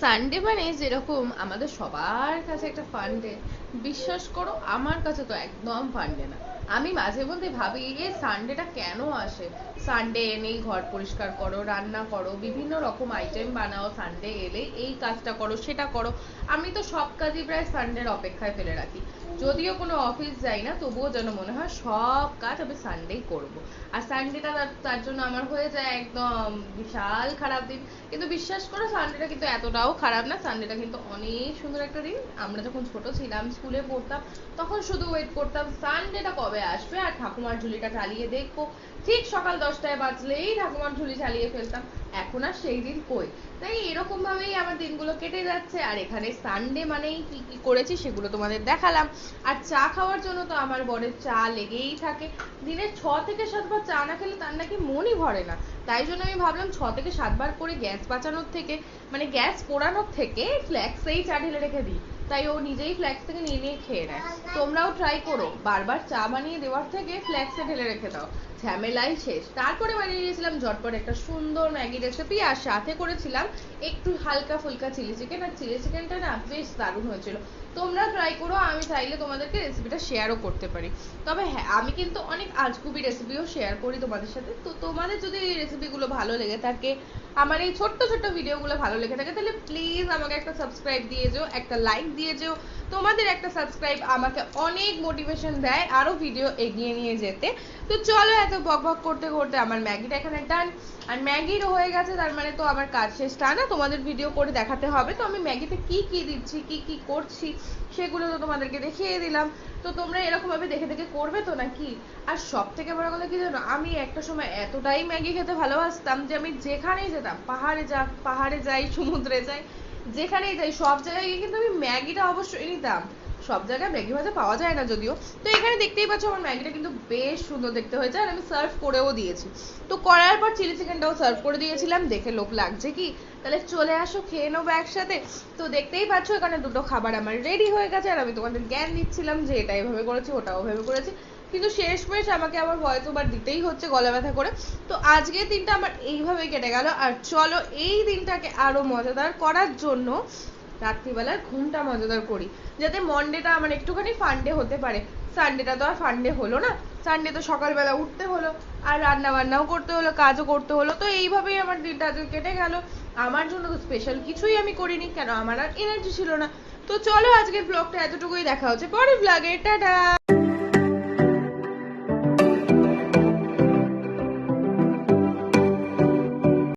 Sunday মানে যেরকম আমাদের সবার কাছে একটা ফান ডে বিশ্বাস করো, আমার কাছে তো একদম ফান ডে না। আমি মাঝে মধ্যে ভাবি, এ সানডেটা কেন আসে? সানডে এনেই ঘর পরিষ্কার করো, রান্না করো, বিভিন্ন রকম আইটেম বানাও সানডে এলে এই কাজটা করো, সেটা করো। আমি তো সব কাজই প্রায় সানডের অপেক্ষায় ফেলে রাখি। যদিও কোনো অফিস যাই না, তবুও যেন মনে হয় সব কাজ আমি সানডেই করব। আর সানডেটা তার জন্য আমার হয়ে যায় একদম বিশাল খারাপ দিন। কিন্তু বিশ্বাস করো সানডেটা কিন্তু এতটাও খারাপ না। সানডেটা কিন্তু অনেক সুন্দর একটা দিন। আমরা যখন ছোট ছিলাম স্কুলে পড়তাম, তখন শুধু ওয়েট করতাম সানডেটা কবে আসবে? আর ঠাকুমার ঝুলিটা চালিয়ে দেখব। ঠিক সকাল দশটায় বাজলেই ঠাকুমার ঝুলি চালিয়ে ফেলতাম। এখন আর সেই দিন কই? তাই এরকম ভাবেই আমার দিনগুলো কেটে যাচ্ছে, আর এখানে সানডে মানেই কি কি করেছি সেগুলো তোমাদের দেখালাম। আর চা খাওয়ার জন্য তো আমার বরের চা লেগেই থাকে। দিনে ছ থেকে সাতবার চা না খেলে তার নাকি মনই ভরে না। তাই জন্য আমি ভাবলাম ছ থেকে সাতবার করে গ্যাস বাঁচানোর থেকে মানে গ্যাস পোড়ানোর থেকে ফ্ল্যাক্সেই চা ঢেলে রেখে দিই। তাই ও নিজেই ফ্ল্যাক্স থেকে নিয়ে নিয়ে খেয়ে নেয়। তোমরাও ট্রাই করো। বারবার চা বানিয়ে দেওয়ার থেকে ফ্ল্যাক্সে ঢেলে রেখে দাও। ঝামেলাই শেষ। তারপরে বানিয়ে দিয়েছিলাম ঝটপট একটা সুন্দর ম্যাগি রেসিপি আর সাথে করেছিলাম একটু হালকা ফুলকা চিলি চিকেন আর চিলি চিকেনটা না বেশ দারুণ হয়েছিল। তোমরা ট্রাই করো, আমি চাইলে তোমাদেরকে রেসিপিটা শেয়ারও করতে পারি। তবে হ্যাঁ আমি কিন্তু অনেক আজগুবি রেসিপিও শেয়ার করি তোমাদের সাথে। তো তোমাদের যদি এই রেসিপিগুলো ভালো লেগে থাকে, আমার এই ছোট্ট ছোট্ট ভিডিওগুলো ভালো লেগে থাকে, তাহলে প্লিজ আমাকে একটা সাবস্ক্রাইব দিয়ে যেও, একটা লাইক দিয়ে যেও। তোমাদের একটা সাবস্ক্রাইব আমাকে অনেক মোটিভেশন দেয় আরও ভিডিও এগিয়ে নিয়ে যেতে। তো চলো এত বক বক করতে করতে আমার ম্যাগিটা এখানে ডান আর ম্যাগির হয়ে গেছে, তার মানে তো আমার কাজ শেষ। তা না, তোমাদের ভিডিও করে দেখাতে হবে। তো আমি ম্যাগিতে কি কি দিচ্ছি, কি কি করছি, সেগুলো তো তোমাদেরকে দেখিয়ে দিলাম। তো তোমরা এরকম ভাবে দেখে দেখে করবে তো নাকি? আর সব থেকে বড় কথা কি জানো? আমি একটা সময় এতটাই ম্যাগি খেতে ভালোবাসতাম যে আমি যেখানেই যেতাম, পাহাড়ে যা, পাহাড়ে যাই, সমুদ্রে যাই যেখানেই যাই, সব জায়গায় গিয়ে কিন্তু আমি ম্যাগিটা অবশ্যই নিতাম। সব জায়গায় ম্যাগি ভাজা পাওয়া যায় না যদিও। তো এখানে দেখতেই পাচ্ছ আমার ম্যাগিটা কিন্তু বেশ সুন্দর দেখতে হয়েছে আর আমি সার্ভ করেও দিয়েছি। তো করার পর চিলি চিকেনটাও সার্ভ করে দিয়েছিলাম, দেখে লোক লাগছে কি? তাহলে চলে আসো, খেয়ে নেব একসাথে। তো দেখতেই পাচ্ছ এখানে দুটো খাবার আমার রেডি হয়ে গেছে আর আমি তোমাদের জ্ঞান দিচ্ছিলাম যে এটা এভাবে করেছি ওটা ওভাবে করেছি। কিন্তু শেষমেশ আমাকে আবার ভয়েস ওভার দিতেই হচ্ছে, গলা ব্যথা করে। তো আজকের দিনটা আমার এইভাবে কেটে গেল। আর চলো, এই দিনটাকে আরও মজাদার করার জন্য রাত্রিবেলার ঘুমটা মজাদার করি। যাতে মন্ডেটা আমার একটুখানি ফান্ডে হতে পারে। সানডেটা তো আর ফান্ডে হলো না। সানডে তো সকালবেলা উঠতে হলো, আর রান্না বান্নাও করতে হলো, কাজও করতে হলো। তো এইভাবেই আমার দিনটা আজকে কেটে গেল। আমার জন্য তো স্পেশাল কিছুই আমি করিনি, কেন আমার আর এনার্জি ছিল না। তো চলো আজকের ব্লগটা এতটুকুই দেখা হচ্ছে। পরের ব্লগে টাটা!